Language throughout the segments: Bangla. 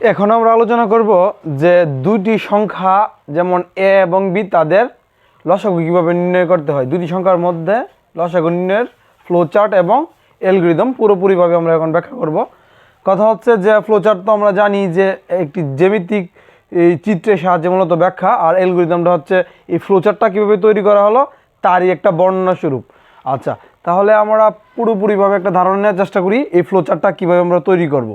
এখন আমরা আলোচনা করব যে দুইটি সংখ্যা যেমন এ এবং বি, তাদের লসাগু কীভাবে নির্ণয় করতে হয়। দুটি সংখ্যার মধ্যে লসাগু নির্ণয়ের ফ্লো চার্ট এবং অ্যালগরিদম পুরোপুরিভাবে আমরা এখন ব্যাখ্যা করব। কথা হচ্ছে যে ফ্লো চার্ট তো আমরা জানি যে একটি জ্যামিতিক এই চিত্রের সাহায্যে মূলত ব্যাখ্যা, আর অ্যালগরিদমটা হচ্ছে এই ফ্লো চার্টটা কীভাবে তৈরি করা হলো, তারই একটা বর্ণনা স্বরূপ। আচ্ছা তাহলে আমরা পুরোপুরিভাবে একটা ধারণা নেওয়ার চেষ্টা করি, এই ফ্লো চার্টটা কীভাবে আমরা তৈরি করব।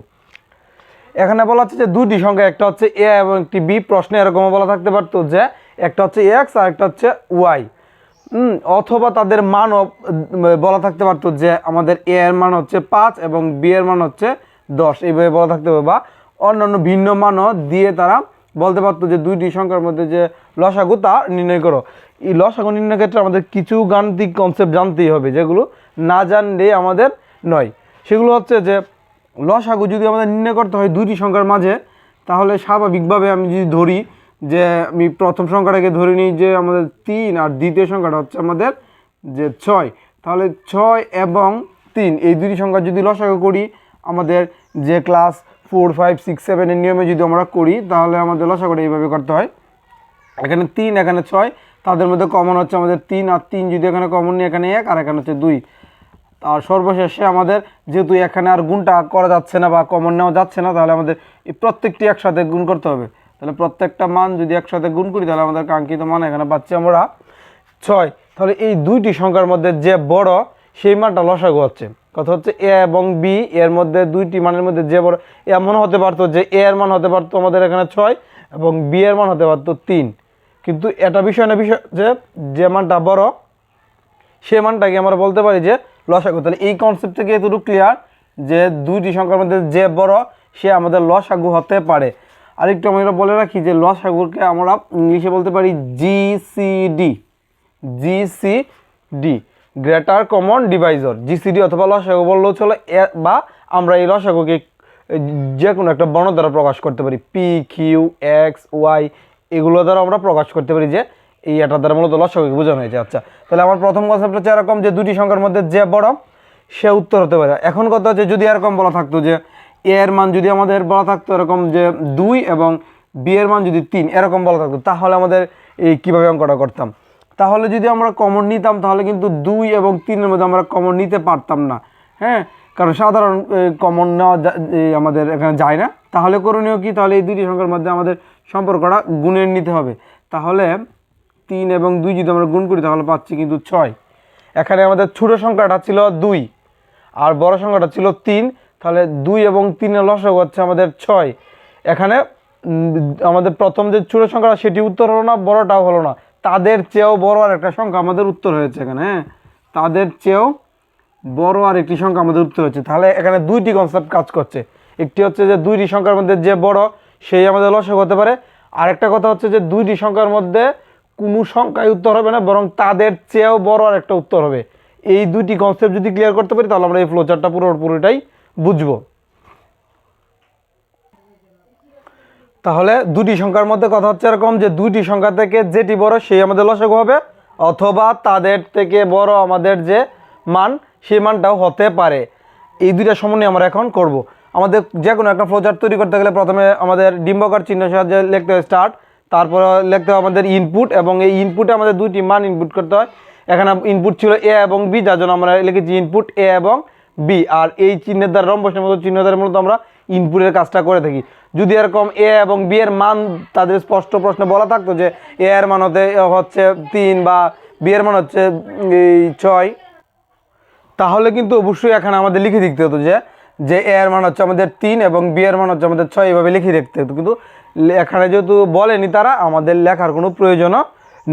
এখানে বলা হচ্ছে যে দুটি সংখ্যা, একটা হচ্ছে এ এবং একটি বি প্রশ্নে এরকম বলা থাকতে পারতো যে একটা হচ্ছে এক্স আর একটা হচ্ছে ওয়াই অথবা তাদের মানও বলা থাকতে পারতো যে আমাদের এ এর মান হচ্ছে পাঁচ এবং বি এর মান হচ্ছে দশ। এইভাবে বলা থাকতে পারে বা অন্যান্য ভিন্ন মানও দিয়ে তারা বলতে পারতো যে দুইটি সংখ্যার মধ্যে যে লসাগু, তা নির্ণয় করো। এই লসাগু নির্ণয়ের ক্ষেত্রে আমাদের কিছু গাণিতিক কনসেপ্ট জানতেই হবে, যেগুলো না জানলে আমাদের নয়। সেগুলো হচ্ছে যে লসাগু যদি আমাদের নির্ণয় করতে হয় দুইটি সংখ্যার মাঝে, তাহলে স্বাভাবিকভাবে আমি যদি ধরি যে আমি প্রথম সংখ্যাটাকে ধরে নিই যে আমাদের তিন আর দ্বিতীয় সংখ্যাটা হচ্ছে আমাদের যে ছয়। তাহলে ছয় এবং তিন, এই দুটি সংখ্যা যদি লসাগু করি, আমাদের যে ক্লাস ফোর ফাইভ সিক্স সেভেনের নিয়মে যদি আমরা করি, তাহলে আমাদের লসাগুটা এইভাবে করতে হয়। এখানে তিন, এখানে ছয়, তাদের মধ্যে কমন হচ্ছে আমাদের তিন, আর তিন যদি এখানে কমন নিই, এখানে এক, আর এখানে হচ্ছে দুই। আর সর্বশেষে আমাদের যেহেতু এখানে আর গুণটা করা যাচ্ছে না বা কমন নেওয়া যাচ্ছে না, তাহলে আমাদের এই প্রত্যেকটি একসাথে গুণ করতে হবে। তাহলে প্রত্যেকটা মান যদি একসাথে গুণ করি, তাহলে আমাদের কাঙ্ক্ষিত মান এখানে পাচ্ছি আমরা ছয়। তাহলে এই দুইটি সংখ্যার মধ্যে যে বড়, সেই মানটা লসাগু হচ্ছে। কথা হচ্ছে এ এবং বি, এর মধ্যে দুইটি মানের মধ্যে যে বড়, এমন হতে পারতো যে এ এর মান হতে পারতো আমাদের এখানে ছয় এবং বি এর মান হতে পারতো তিন। কিন্তু এটা বিষয় না বিষয় যে যে মানটা বড়, সে মানটাকে আমরা বলতে পারি যে লসাগু তাহলে এই কনসেপ্ট থেকে এতটুকু ক্লিয়ার যে দুইটি সংখ্যার মধ্যে যে বড়, সে আমাদের লসাগু হতে পারে। আরেকটু আমরা বলে রাখি যে লসাগুকে আমরা ইংলিশে বলতে পারি GCD GCD greater common divisor GCD অথবা লসাগু বললেও চলো বা আমরা এই লসাগুকে যে কোনো একটা বর্ণ দ্বারা প্রকাশ করতে পারি। পি কিউ এক্স ওয়াই এগুলো দ্বারা আমরা প্রকাশ করতে পারি যে এই এটা দ্বারা মূলত লসাগুকে বোঝানো হয়েছে। আচ্ছা তাহলে আমার প্রথম কনসেপ্ট হচ্ছে এরকম যে দুটি সংখ্যার মধ্যে যে বড়, সে উত্তর হতে পারে। এখন কথা হচ্ছে যদি এরকম বলা থাকতো যে এ এর মান যদি আমাদের বলা থাকতো এরকম যে দুই এবং বি এর মান যদি তিন, এরকম বলা থাকতো, তাহলে আমাদের এই কীভাবে অঙ্কটা করতাম? তাহলে যদি আমরা কমন নিতাম, তাহলে কিন্তু দুই এবং তিনের মধ্যে আমরা কমন নিতে পারতাম না। হ্যাঁ? কারণ সাধারণ কমন নেওয়া আমাদের এখানে যায় না। তাহলে করণীয় কি? তাহলে এই দুটি সংখ্যার মধ্যে আমাদের সম্পর্কটা গুণের নিতে হবে। তাহলে তিন এবং দুই যদি আমরা গুণ করি তাহলে পাচ্ছি কিন্তু ছয়। এখানে আমাদের ছোটো সংখ্যাটা ছিল দুই আর বড় সংখ্যাটা ছিল তিন। তাহলে দুই এবং তিনের লসক হচ্ছে আমাদের ছয়। এখানে আমাদের প্রথম যে ছোটো সংখ্যাটা, সেটি উত্তর হলো না, বড়টাও হলো না। তাদের চেয়েও বড় আর একটা সংখ্যা আমাদের উত্তর হয়েছে এখানে হ্যাঁ? তাদের চেয়েও বড় আর একটি সংখ্যা আমাদের উত্তর হচ্ছে তাহলে এখানে দুইটি কনসেপ্ট কাজ করছে। একটি হচ্ছে যে দুইটি সংখ্যার মধ্যে যে বড়, সেই আমাদের লসক হতে পারে। আরেকটা কথা হচ্ছে যে দুইটি সংখ্যার মধ্যে কোনো সংখ্যায় উত্তর হবে না, বরং তাদের চেয়েও বড় আর একটা উত্তর হবে। এই দুইটি কনসেপ্ট যদি ক্লিয়ার করতে পারি, তাহলে আমরা এই ফ্লোচারটা পুরো পুরোটাই বুঝব। তাহলে দুটি সংখ্যার মধ্যে কথা হচ্ছে এরকম যে দুইটি সংখ্যা থেকে যেটি বড় সেই আমাদের লসাগু হবে, অথবা তাদের থেকে বড় আমাদের যে মান, সেই মানটাও হতে পারে। এই দুইটা সমন্বয় আমরা এখন করব। আমাদের যে কোনো একটা ফ্লোচার্ট তৈরি করতে গেলে প্রথমে আমাদের ডিম্বকার চিহ্ন সাহায্যে লিখতে হয় স্টার্ট তারপর লিখতে হয় আমাদের ইনপুট এবং এই ইনপুটে আমাদের দুইটি মান ইনপুট করতে হয়। এখানে ইনপুট ছিল এ এবং বি যার জন্য আমরা লিখেছি ইনপুট এ এবং বি আর এই চিহ্নের দ্বারা রম্বসের মতো চিহ্ন দ্বারা মূলত আমরা ইনপুটের কাজটা করে থাকি। যদি এরকম এ এবং বি এর মান তাদের স্পষ্ট প্রশ্নে বলা থাকতো যে এ এর মান হতে হচ্ছে তিন বা বি এর মান হচ্ছে এই ছয়, তাহলে কিন্তু অবশ্যই এখানে আমাদের লিখে দিতে হতো যে যে এ এর মান হচ্ছে আমাদের তিন এবং বি এর মান হচ্ছে আমাদের ছয়, এভাবে লিখে রাখতে হতো। কিন্তু এখানে যেহেতু বলেনি তারা, আমাদের লেখার কোনো প্রয়োজনও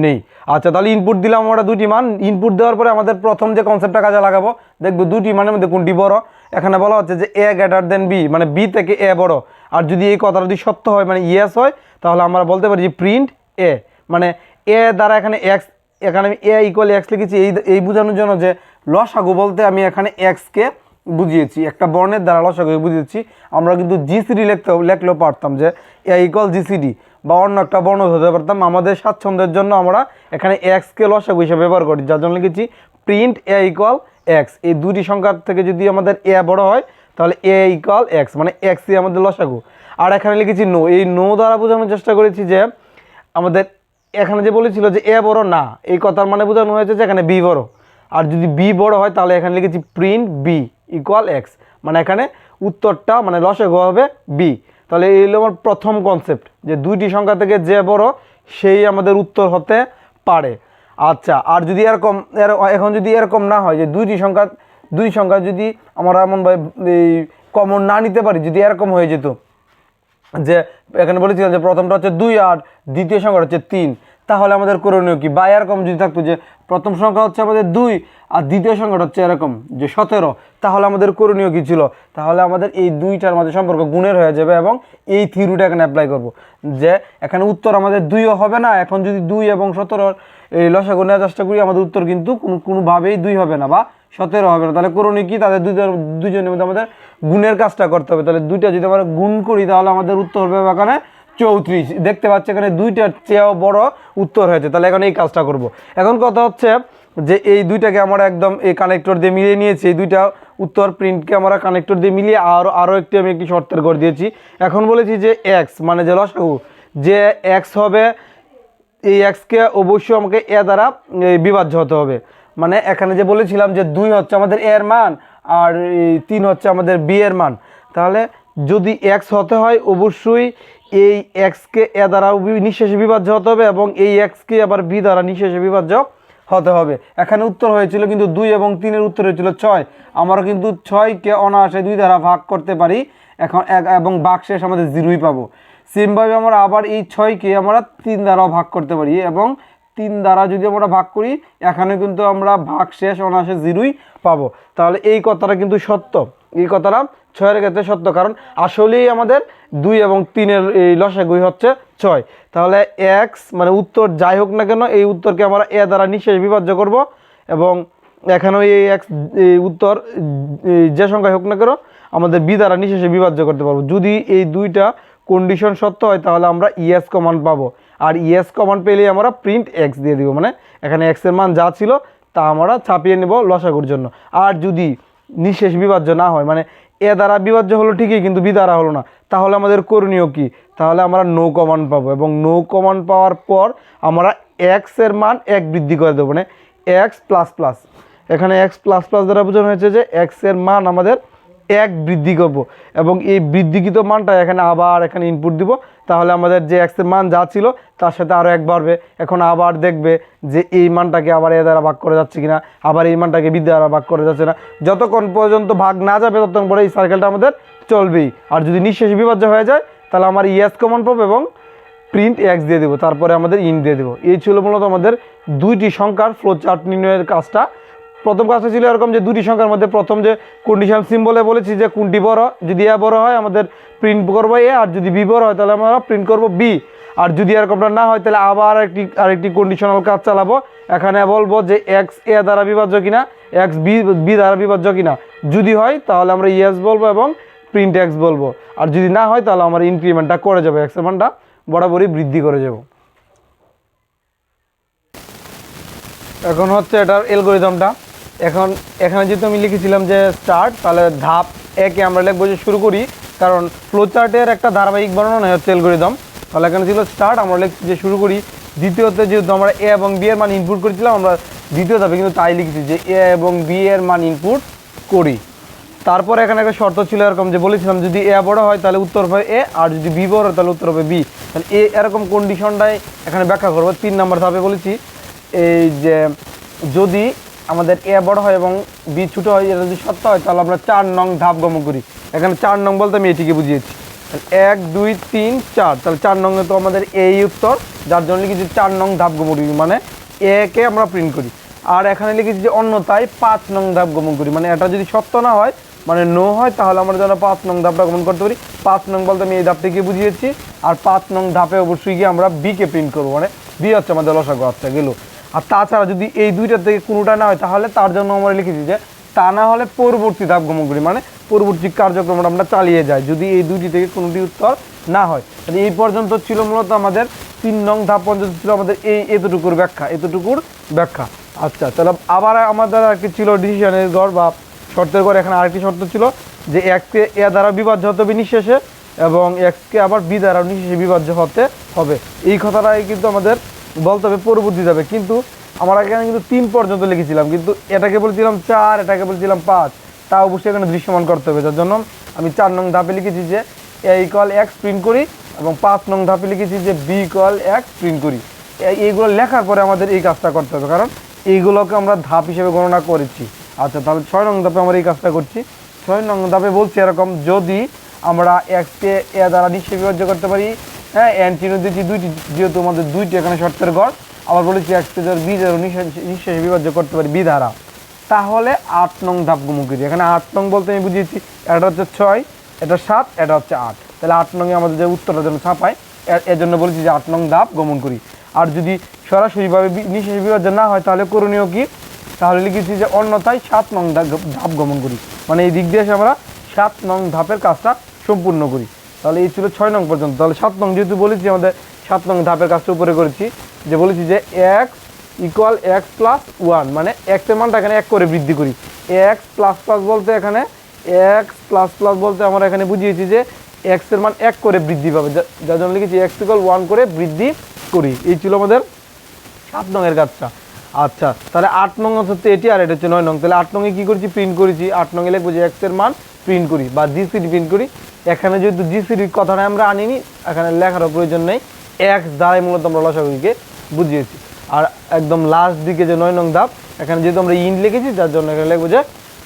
নেই। আচ্ছা তাহলে ইনপুট দিলাম আমরা দুটি মান। ইনপুট দেওয়ার পরে আমাদের প্রথম যে কনসেপ্টটা কাজে লাগাবো, দেখব দুটি মানের মধ্যে কোনটি বড়। এখানে বলা হচ্ছে যে এ গ্রেটার দেন বি মানে বি থেকে এ বড়। আর যদি এই কথাটা যদি সত্য হয় মানে ইয়েস হয়, তাহলে আমরা বলতে পারি যে প্রিন্ট এ মানে এ দ্বারা এখানে এক্স এখানে আমি এ ইকুয়াল এক্স লিখেছি, এই এই বোঝানোর জন্য যে লসাগু বলতে আমি এখানে এক্সকে বুঝিয়েছি, একটা বর্ণের দ্বারা লসাগু বুঝিয়েছি। আমরা কিন্তু জিসিডি লিখতে লিখলেও পারতাম যে এ ইকুয়াল জিসিডি বা অন্য একটা বর্ণ ধরতে পারতাম। আমাদের স্বাচ্ছন্দ্যের জন্য আমরা এখানে এক্সকে লসাগু হিসেবে ব্যবহার করি, যার জন্য লিখেছি প্রিন্ট এ ইকুয়াল এক্স এই দুটি সংখ্যার থেকে যদি আমাদের এ বড় হয়, তাহলে এ ইকুয়াল এক্স মানে এক্সই আমাদের লসাগু। আর এখানে লিখেছি নো এই নো দ্বারা বোঝানোর চেষ্টা করেছি যে আমাদের এখানে যে বলেছিল যে এ বড় না, এই কথার মানে বোঝানো হয়েছে যে এখানে বি বড়। আর যদি বি বড় হয়, তাহলে এখানে লিখেছি প্রিন্ট বি ইকুয়াল এক্স মানে এখানে উত্তরটা মানে লসাগু হবে বি তাহলে এই হলো আমার প্রথম কনসেপ্ট যে দুইটি সংখ্যা থেকে যে বড়, সেই আমাদের উত্তর হতে পারে। আচ্ছা আর যদি এরকম, এর, এখন যদি এরকম না হয়, যে দুইটি সংখ্যা দুই সংখ্যা যদি আমরা এমনভাবে এই কমন না নিতে পারি, যদি এরকম হয়ে যেত, যে এখানে বলেছিলাম যে প্রথমটা হচ্ছে দুই আর দ্বিতীয় সংখ্যা হচ্ছে তিন তাহলে আমাদের করণীয় কি? বা এরকম যদি থাকতো যে প্রথম সংখ্যা হচ্ছে আমাদের দুই আর দ্বিতীয় সংখ্যাটা হচ্ছে এরকম যে সতেরো, তাহলে আমাদের করণীয় কী ছিল? তাহলে আমাদের এই দুইটার মাঝে সম্পর্ক গুণের হয়ে যাবে এবং এই থিওরিটা এখানে অ্যাপ্লাই করব। যে এখানে উত্তর আমাদের দুইও হবে না, এখন যদি দুই এবং সতেরোর এই লসাগু নেওয়ার চেষ্টা করি, আমাদের উত্তর কিন্তু কোনো, কোনোভাবেই দুই হবে না বা সতেরো হবে না। তাহলে করণীয় কি? তাদের দুই দুজনের মধ্যে আমাদের গুণের কাজটা করতে হবে। তাহলে দুইটা যদি আমরা গুণ করি, তাহলে আমাদের উত্তর হবে এখানে চৌত্রিশ। দেখতে পাচ্ছি এখানে দুইটার চেয়েও বড় উত্তর হয়েছে। তাহলে এখন এই কাজটা করব। এখন কথা হচ্ছে যে এই দুইটাকে আমরা একদম এই কানেক্টর দিয়ে মিলিয়ে নিয়েছি। এই দুইটা উত্তর প্রিন্টকে আমরা কানেক্টর দিয়ে মিলিয়ে আরও আরও একটি আমি একটি শর্তের করে দিয়েছি। এখন বলেছি যে এক্স মানে যে লসাগু, যে এক্স হবে, এই এক্সকে অবশ্যই আমাকে এ দ্বারা বিভাজ্য হতে হবে। মানে এখানে যে বলেছিলাম যে দুই হচ্ছে আমাদের এর মান, আর তিন হচ্ছে আমাদের বি এর মান। তাহলে যদি এক্স হতে হয়, অবশ্যই এই এক্সকে এ দ্বারা নিঃশেষে বিভাজ্য হতে হবে এবং এই এক্সকে আবার বি দ্বারা নিঃশেষে বিভাজ্য হতে হবে। এখানে উত্তর হয়েছিল কিন্তু দুই এবং তিনের উত্তর হয়েছিল ছয়। আমরা কিন্তু ছয়কে অনায়াসে দুই দ্বারা ভাগ করতে পারি। এখন এক- এবং ভাগ শেষ আমাদের জিরোই পাবো। সেমভাবে আমরা আবার এই ছয়কে আমরা তিন দ্বারাও ভাগ করতে পারি এবং তিন দ্বারা যদি আমরা ভাগ করি, এখানে কিন্তু আমরা ভাগ শেষ অনায়াসে জিরোই পাবো। তাহলে এই কথাটা কিন্তু সত্য। এই কথাটা ছয়ের ক্ষেত্রে সত্য। কারণ আসলেই আমাদের দুই এবং তিনের এই লসাগুই হচ্ছে ছয়। তাহলে এক্স মানে উত্তর যাই হোক না কেন, এই উত্তরকে আমরা এ দ্বারা নিঃশেষ বিভাজ্য করব এবং এখানেও এই এক্স উত্তর যে সংখ্যায় হোক না কেন, আমাদের বি দ্বারা নিঃশেষে বিভাজ্য করতে পারব। যদি এই দুইটা কন্ডিশন সত্য হয়, তাহলে আমরা ইএস কমান্ড পাবো। আর ইএস কমান্ড পেলে আমরা প্রিন্ট এক্স দিয়ে দিব মানে এখানে এক্সের মান যা ছিল, তা আমরা ছাপিয়ে নেব লসাগুর জন্য। আর যদি নিঃশেষ বিভাজ্য না হয় মানে এ দ্বারা বিভাজ্য হলো ঠিকই, কিন্তু বি দ্বারা হলো না। তাহলে আমাদের করণীয় কি? তাহলে আমরা নো কমান পাবো এবং নো কমান পাওয়ার পর আমরা এক্সের মান এক বৃদ্ধি করে দেবো মানে এক্স প্লাস প্লাস এখানে এক্স প্লাস প্লাস দ্বারা বোঝানো হয়েছে যে এক্সের মান আমাদের এক বৃদ্ধি করব। এবং এই বৃদ্ধিকৃত মানটা এখানে আবার এখানে ইনপুট দিব। তাহলে আমাদের যে এক্সের মান যা ছিল, তার সাথে আরও এক বাড়বে। এখন আবার দেখবে যে এই মানটাকে আবার এ দ্বারা ভাগ করে যাচ্ছে কিনা, আবার এই মানটাকে বি দ্বারা ভাগ করে যাচ্ছে না। যতক্ষণ পর্যন্ত ভাগ না যাবে, ততক্ষণ পরে এই সার্কেলটা আমাদের চলবেই। আর যদি নিঃশেষ বিভাজ্য হয়ে যায়, তাহলে আমার ইএস কমন পাবো এবং প্রিন্ট এক্স দিয়ে দেবো। তারপরে আমাদের ইন দিয়ে দেবো। এই ছিল মূলত আমাদের দুইটি সংখ্যার ফ্লো চার্ট নির্ণয়ের কাজটা। প্রথম কাজটা ছিল এরকম যে দুটি সংখ্যার মধ্যে প্রথম যে কন্ডিশন সিম্বলে বলেছি যে কোনটি বড়, যদি এ বড় হয় আমাদের প্রিন্ট করব এ, আর যদি বি বড় হয় তাহলে আমরা প্রিন্ট করব বি। আর যদি এরকমটা না হয় তাহলে আবার একটি আরেকটি কন্ডিশনাল কাজ চালাবো। এখানে বলব যে এক্স এ দ্বারা বিভাজ্য কিনা এক্স বি বি দ্বারা বিভাজ্য কিনা। যদি হয় তাহলে আমরা ইয়েস বলব এবং প্রিন্ট এক্স বলব। আর যদি না হয় তাহলে আমরা ইনক্রিমেন্টটা করে যাব এক্সের মানটা বরাবরই বৃদ্ধি করে যাব। এখন হচ্ছে এটার অ্যালগোরিদমটা এখন এখানে যেহেতু আমি লিখেছিলাম যে স্টার্ট তাহলে ধাপ একে আমরা লিখব যে শুরু করি, কারণ ফ্লো চার্টের একটা ধারাবাহিক বর্ণনা হচ্ছে অ্যালগোরিদম তাহলে এখানে ছিল স্টার্ট আমরা লিখছি যে শুরু করি, দ্বিতীয়তে যেহেতু আমরা এ এবং বি এর মান ইনপুট করেছিলাম, আমরা দ্বিতীয় ধাপে কিন্তু তাই লিখেছি যে এ এবং বি এর মান ইনপুট করি। তারপরে এখানে একটা শর্ত ছিল এরকম যে বলেছিলাম, যদি এ বড় হয় তাহলে উত্তর হবে এ আর যদি বি বড় হয় তাহলে উত্তর হবে বি তাহলে এ এরকম কন্ডিশনটাই এখানে ব্যাখ্যা করব, তিন নম্বর ধাপে বলেছি, এই যে যদি আমাদের এ বড় হয় এবং বি ছোটো হয়, এটা যদি সত্য হয়, তাহলে আমরা চার নং ধাপ গমন করি। এখানে চার নং বলতে আমি এটিকে বুঝিয়েছি। এক, দুই, তিন, চার। তাহলে চার নং তো আমাদের এই উত্তর, যার জন্য লিখেছি চার নং ধাপ গমন করি মানে একে আমরা প্রিন্ট করি। আর এখানে লিখেছি যে অন্যতায় পাঁচ নং ধাপ গমন করি মানে এটা যদি সত্য না হয় মানে নো হয়, তাহলে আমরা যেন পাঁচ নং ধাপটা গমন করতে পারি। পাঁচ নং বলতে আমি এই ধাপটিকে বুঝিয়েছি। আর পাঁচ নং ধাপে অবশ্যই গিয়ে আমরা বিকে প্রিন্ট করব মানে বি হচ্ছে আমাদের লসাগু আচ্ছা গেল। আর তাছাড়া যদি এই দুইটা থেকে কোনোটা না হয়, তাহলে তার জন্য আমরা লিখেছি যে, তা না হলে পরবর্তী ধাপ গমন করি মানে পরবর্তী কার্যক্রমটা আমরা চালিয়ে যাই, যদি এই দুইটি থেকে কোনোটি উত্তর না হয়। তাহলে এই পর্যন্ত ছিল মূলত আমাদের তিন নং ধাপ পর্যন্ত ছিল আমাদের এই এতটুকুর ব্যাখ্যা এতটুকুর ব্যাখ্যা। আচ্ছা তাহলে আবার আমাদের একটি ছিল ডিসিশনের গড় বা শর্তের পর এখানে আরেকটি শর্ত ছিল যে এক্সকে এ দ্বারা বিভাজ্য হতে হবে নিঃশেষে এবং এক্সকে আবার বি দ্বারা নিঃশেষে বিভাজ্য হতে হবে। এই কথাটাই কিন্তু আমাদের বলতে হবে পরবর্তী যাবে। কিন্তু আমরা এখানে কিন্তু তিন পর্যন্ত লিখেছিলাম, কিন্তু এটাকে বলছিলাম চার, এটাকে বলছিলাম পাঁচ। তা অবশ্যই এখানে দৃশ্যমান করতে হবে। যার জন্য আমি চার নং ধাপে লিখেছি যে এ ইকল এক্স প্রিন্ট করি এবং পাঁচ নং ধাপে লিখেছি যে বি ইকল এক্স প্রিন্ট করি। এই- এইগুলো লেখার পরে আমাদের এই কাজটা করতে হবে, কারণ এইগুলোকে আমরা ধাপ হিসেবে গণনা করেছি। আচ্ছা তাহলে ছয় নং ধাপে আমরা এই কাজটা করছি। ছয় নং ধাপে বলছি এরকম, যদি আমরা এক্সকে এ দ্বারা বিভাজ্য করতে পারি হ্যাঁ চিহ্ন দিয়েছি, দুইটি, যেহেতু আমাদের দুইটি এখানে শর্তের গড়, আবার বলেছি এক্সকে যদি বি দ্বারা নিঃশেষে বিভাজ্য করতে পারি বি দ্বারা তাহলে আট নং ধাপ করি এখানে আট নং বলতে আমি বুঝিয়েছি, এটা হচ্ছে ছয়, এটা সাত, এটা হচ্ছে আট। তাহলে আট নংয়ে আমাদের যে উত্তরটা যেন ছাপায় এর জন্য বলেছি যে আট নং ধাপ গমন করি। আর যদি সরাসরিভাবে নিঃশেষ বিভাজ্য না হয়, তাহলে করণীয় কি? তাহলে লিখেছি যে অন্যথায় সাত নং ধাপ গমন করি। মানে এই দিক দিয়ে এসে আমরা সাত নং ধাপের কাজটা সম্পূর্ণ করি। তাহলে এই ছিল ছয় নং পর্যন্ত। তাহলে সাত নং যেহেতু বলেছি, আমাদের সাত নং ধাপের কাজটা উপরে করেছি, যে বলেছি যে X equal X plus one মানে এক্সের মানটা এখানে এক করে বৃদ্ধি করি। এক্স প্লাস প্লাস বলতে এখানে এক্স প্লাস প্লাস বলতে আমরা এখানে বুঝিয়েছি যে এক্সের মান এক করে বৃদ্ধি পাবে যার জন্য লিখেছি এক্স ইকুয়াল ওয়ান করে বৃদ্ধি করি। এই ছিল আমাদের সাত নংয়ের কাজটা। আচ্ছা তাহলে আট নং হচ্ছে এটি আর এটা হচ্ছে নয় নং। তাহলে আট নংয়ে কী করেছি? প্রিন্ট করেছি। আট নংয়ে লিখব যে এক্সের মান প্রিন্ট করি বা জিসিডি প্রিন্ট করি। এখানে যেহেতু জিসিডির কথাটা আমরা আনিনি, এখানে লেখারও প্রয়োজন নেই। এক্স দ্বারাই মূলত আমরা লসাগুলিকে বুঝিয়েছি। আর একদম লাস্ট দিকে যে নয় নং ধাপ, এখানে যেহেতু আমরা ইন লিখেছি যার জন্য এখানে লিখব যে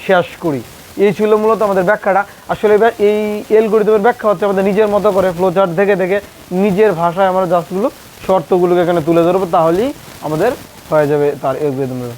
শেষ করি। এই ছিল মূলত আমাদের ব্যাখ্যাটা। আসলে এই এলগোরিদমের ব্যাখ্যা হচ্ছে আমাদের নিজের মতো করে ফ্লোচার্ট থেকে থেকে নিজের ভাষায় আমরা জাস্টগুলো শর্তগুলোকে এখানে তুলে ধরবো, তাহলেই আমাদের হয়ে যাবে তার এলগোরিদমের